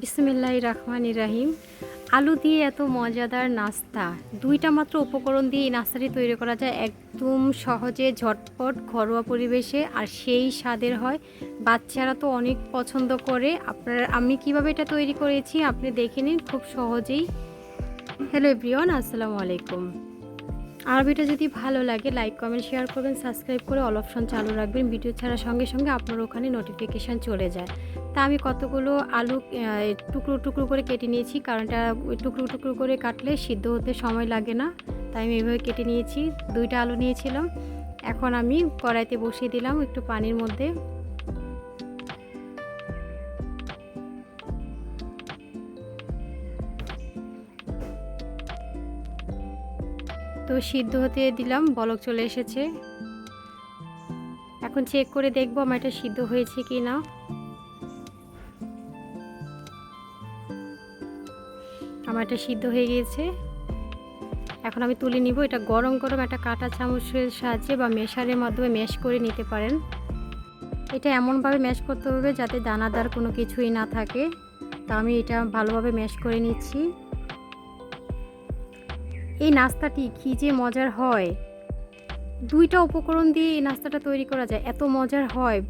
বিসমিল্লাহ রহমান ইরাহিম আলু দিয়ে এত মজাদার নাস্তা। দুইটা মাত্র উপকরণ দিয়ে এই নাস্তাটি তৈরি করা যায়। একদম সহজে, ঝটপট, ঘরোয়া পরিবেশে। আর সেই স্বাদের হয়। বাচ্চারা তো অনেক পছন্দ করে। আপনার, আমি কীভাবে এটা তৈরি করেছি আপনি দেখে নিন খুব সহজেই। হ্যালো এভরিওয়ান, আসসালামু আলাইকুম। আর ভিডিও যদি ভালো লাগে, লাইক, কমেন্ট, শেয়ার করবেন, সাবস্ক্রাইব করে অল অপশন চালু রাখবেন। ভিডিও ছাড়ার সঙ্গে সঙ্গে আপনার ওখানে নোটিফিকেশান চলে যায়। তা আমি কতগুলো আলু টুকরো টুকরো করে কেটে নিয়েছি কারণ এটা টুকরো টুকরো করে কাটলে সিদ্ধ হতে সময় লাগে না। তাই আমি এইভাবে কেটে নিয়েছি, দুইটা আলু নিয়েছিলাম। এখন আমি কড়াইতে বসিয়ে দিলাম একটু পানির মধ্যে। তো সিদ্ধ হতে দিলাম, বলক চলে এসেছে। এখন চেক করে দেখব আমার এটা সিদ্ধ হয়েছে কি না এটা সিদ্ধ হয়ে গিয়েছে। এখন আমি তুলে নিব, এটা গরম গরম একটা কাঁটা চামচের সাহায্যে বা মেশারের মাধ্যমে ম্যাশ করে নিতে পারেন। এটা এমনভাবে ম্যাশ করতে হবে যাতে দানাদার কোনো কিছুই না থাকে। তা আমি এটা ভালোভাবে ম্যাশ করে নিচ্ছি। এই নাস্তাটি কী যে মজার হয়। দুইটা উপকরণ দিয়ে এই নাস্তাটা তৈরি করা যায়, এত মজার হয়।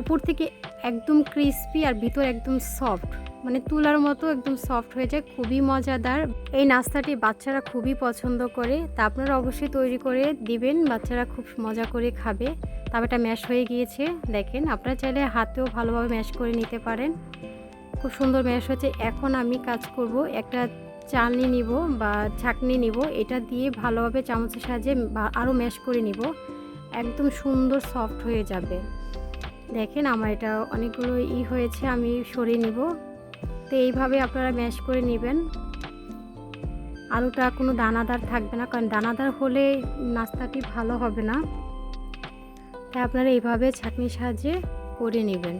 উপর থেকে একদম ক্রিস্পি আর ভিতর একদম সফট। মানে তুলার মতো একদম সফট হয়ে যায়, খুবই মজাদার। এই নাস্তাটি বাচ্চারা খুবই পছন্দ করে, তা আপনারা অবশ্যই তৈরি করে দিবেন, বাচ্চারা খুব মজা করে খাবে। তবে এটা ম্যাশ হয়ে গিয়েছে, দেখেন, আপনারা চাইলে হাতেও ভালোভাবে ম্যাশ করে নিতে পারেন। খুব সুন্দর ম্যাশ হচ্ছে। এখন আমি কাজ করব, একটা চালনি নিব বা ছাকনি নিব, এটা দিয়ে ভালোভাবে চামচের সাহায্যে আরও ম্যাশ করে নিব। একদম সুন্দর সফট হয়ে যাবে। দেখেন, আমার এটা অনেকগুলো ই হয়েছে, আমি সরিয়ে নিব। তো এইভাবে আপনারা ম্যাশ করে নেবেন। আলুটা কোনো দানাদার থাকবে না, কারণ দানাদার হলে নাস্তাটি ভালো হবে না। তাই আপনারা এইভাবে ছাকনির সাহায্যে করে নেবেন।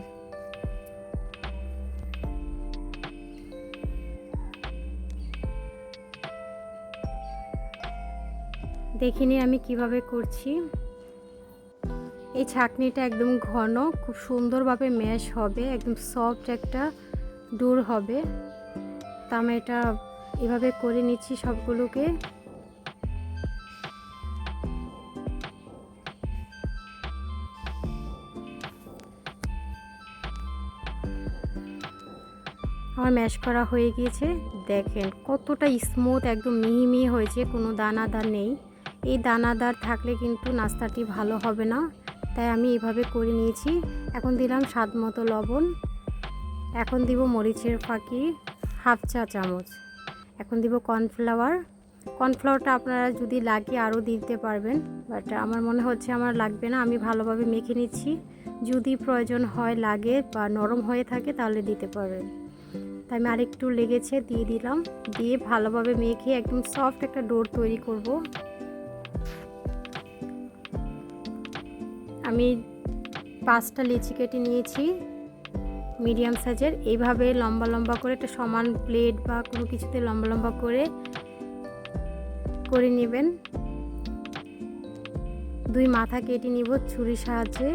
দেখিনি আমি কীভাবে করছি। এই ছাকনিটা একদম ঘন, খুব সুন্দরভাবে ম্যাশ হবে, একদম সফট একটা দূর হবে। তা আমি এটা এভাবে করে নিচ্ছি সবগুলোকে। আমার ম্যাশ করা হয়ে গিয়েছে। দেখেন কতটা স্মুথ একদম মিহি মিহি হয়েছে, কোনো দানাদার নেই। এই দানাদার থাকলে কিন্তু নাস্তাটি ভালো হবে না। তাই আমি এভাবে করে নিয়েছি। এখন দিলাম স্বাদ মতো লবণ। এখন দিব মরিচের ফাঁকি হাফ চা চামচ। এখন দিব কর্নফ্লাওয়ার। কর্নফ্লাওয়ারটা আপনারা যদি লাগে আরও দিতে পারবেন, বাট আমার মনে হচ্ছে আমার লাগবে না, আমি ভালোভাবে মেখে নিচ্ছি। যদি প্রয়োজন হয় লাগে বা নরম হয়ে থাকে তাহলে দিতে পারবেন। তাই আমি আরেকটু লেগেছে দিয়ে দিলাম। দিয়ে ভালোভাবে মেখে একদম সফট একটা ডোর তৈরি করব। আমি পাঁচটা লিচি কেটে নিয়েছি। মিডিয়াম সাইজের, এইভাবে লম্বা লম্বা করে একটা সমান প্লেট বা কোনো কিছুতে লম্বা লম্বা করে করে নেবেন। দুই মাথা কেটে নিব ছুরির সাহায্যে।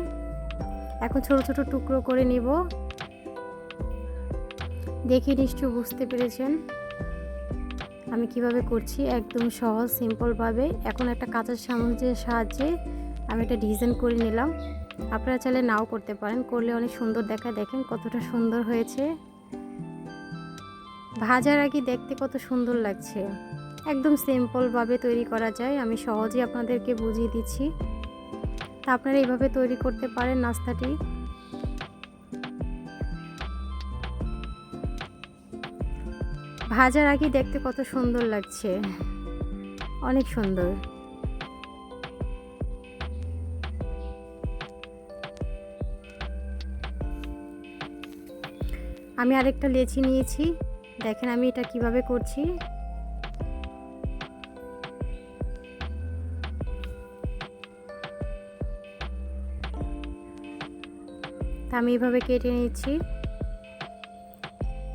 এখন ছোট ছোট টুকরো করে নিব। দেখে নিশ্চয় বুঝতে পেরেছেন আমি কীভাবে করছি। একদম সহজ সিম্পলভাবে এখন একটা কাঁচা চামচের সাহায্যে আমি এটা ডিজাইন করে নিলাম। আপনারা চাইলে নাও করতে পারেন, করলে অনেক সুন্দর দেখা দেখেন কতটা সুন্দর হয়েছে। ভাজার আগে দেখতে কত সুন্দর লাগছে। একদম সিম্পলভাবে তৈরি করা যায়, আমি সহজেই আপনাদেরকে বুঝিয়ে দিচ্ছি। তা আপনারা এইভাবে তৈরি করতে পারেন নাস্তাটি। ভাজার আগে দেখতে কত সুন্দর লাগছে। অনেক সুন্দর। আমি আরেকটা লেচি নিয়েছি। দেখেন আমি এটা কীভাবে করছি। তা আমি এভাবে কেটে নিচ্ছি।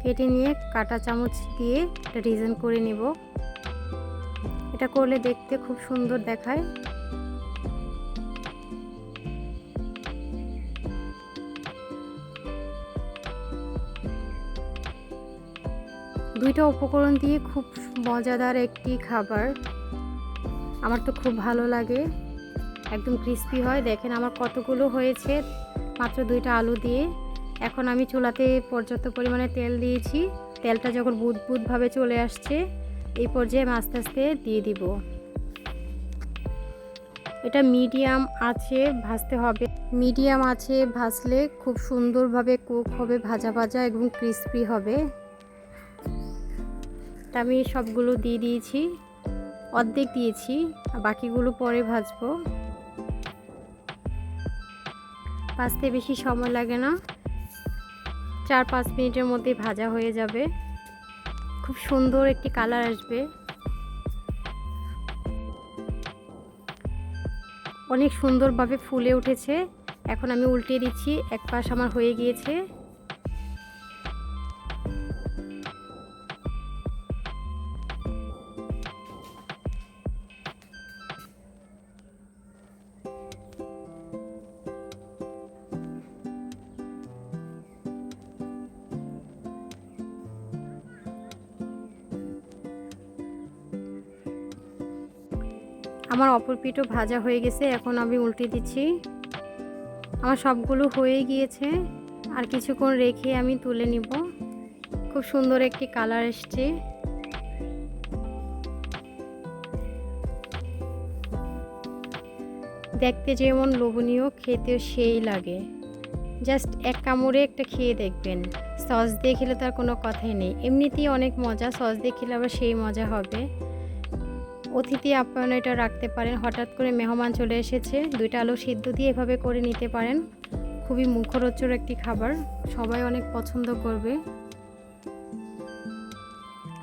কেটে নিয়ে কাটা চামচ দিয়ে একটা ডিজাইন করে নিব। এটা করলে দেখতে খুব সুন্দর দেখায়। দুইটা উপকরণ দিয়ে খুব মজাদার একটি খাবার। আমার তো খুব ভালো লাগে। একদম ক্রিস্পি হয়। দেখেন আমার কতগুলো হয়েছে। মাত্র দুইটা আলু দিয়ে। এখন আমি চুলাতে পর্যাপ্ত পরিমাণে তেল দিয়েছি। তেলটা যখন বুদ বুদভাবে চলে আসছে, এই পর্যায়ে আস্তে আস্তে দিয়ে দিব। এটা মিডিয়াম আছে ভাজতে হবে। মিডিয়াম আছে ভাজলে খুব সুন্দরভাবে কুক হবে, ভাজা ভাজা এবং ক্রিস্পি হবে। তা আমি সবগুলো দিয়ে দিয়েছি, অর্ধেক দিয়েছি, আর বাকিগুলো পরে ভাজবো। ভাজতে বেশি সময় লাগে না, চার পাঁচ মিনিটের মধ্যে ভাজা হয়ে যাবে। খুব সুন্দর একটি কালার আসবে। অনেক সুন্দরভাবে ফুলে উঠেছে। এখন আমি উল্টে দিচ্ছি, এক পাশ আমার হয়ে গিয়েছে। আমার অপর পিঠও ভাজা হয়ে গেছে, এখন আমি উল্টে দিচ্ছি। আমার সবগুলো হয়ে গিয়েছে, আর কিছুক্ষণ রেখে আমি তুলে নিব। খুব সুন্দর একটি কালার এসছে। দেখতে যেমন লোভনীয়, খেতেও সেই লাগে। জাস্ট এক কামড়ে একটা খেয়ে দেখবেন। সস দিয়ে খেলে তার কোনো কথাই নেই। এমনিতেই অনেক মজা, সস দিয়ে খেলে আবার সেই মজা হবে। অতিথি আপ্যায়ন এটা রাখতে পারেন। হঠাৎ করে মেহমান চলে এসেছে। দুইটা আলু সিদ্ধ দিয়ে এভাবে করে নিতে পারেন। খুবই মুখরোচর একটি খাবার। সবাই অনেক পছন্দ করবে।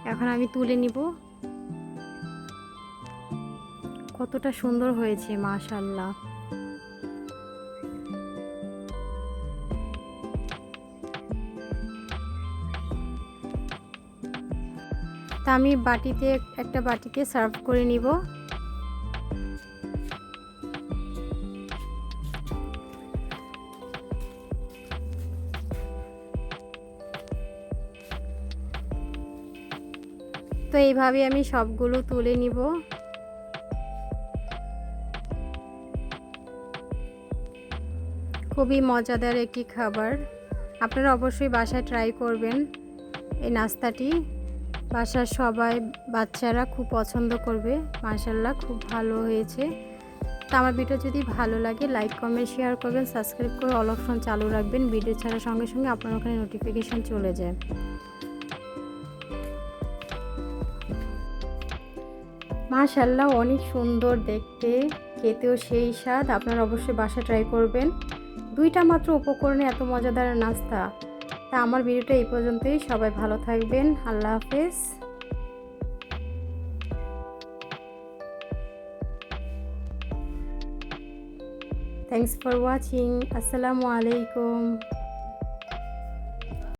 এখন আমি তুলে নিব। কতটা সুন্দর হয়েছে মাশাল্লাহ তা আমি বাটিতে, একটা বাটিতে সার্ভ করে নিব। তো এইভাবে আমি সবগুলো তুলে নিব। খুবই মজাদার একটি খাবার। আপনারা অবশ্যই বাসায় ট্রাই করবেন এই নাস্তাটি। বাসার সবাই বাচ্চারা খুব পছন্দ করবে। মার্শাল্লাহ খুব ভালো হয়েছে। তো আমার ভিডিও যদি ভালো লাগে লাইক কমেন্ট শেয়ার করবেন সাবস্ক্রাইব করে অল অপশন চালু রাখবেন। ভিডিও ছাড়ার সঙ্গে সঙ্গে আপনার ওখানে নোটিফিকেশান চলে যায়। মাশাল্লাহ অনেক সুন্দর দেখতে। খেতেও সেই স্বাদ। আপনারা অবশ্যই বাসা ট্রাই করবেন। দুইটা মাত্র উপকরণে এত মজাদার নাস্তা। তা আমার ভিডিওটা এই পর্যন্তই। সবাই ভালো থাকবেন। আল্লাহ হাফেজ। ফর ওয়াচিং আসসালামু আলাইকুম।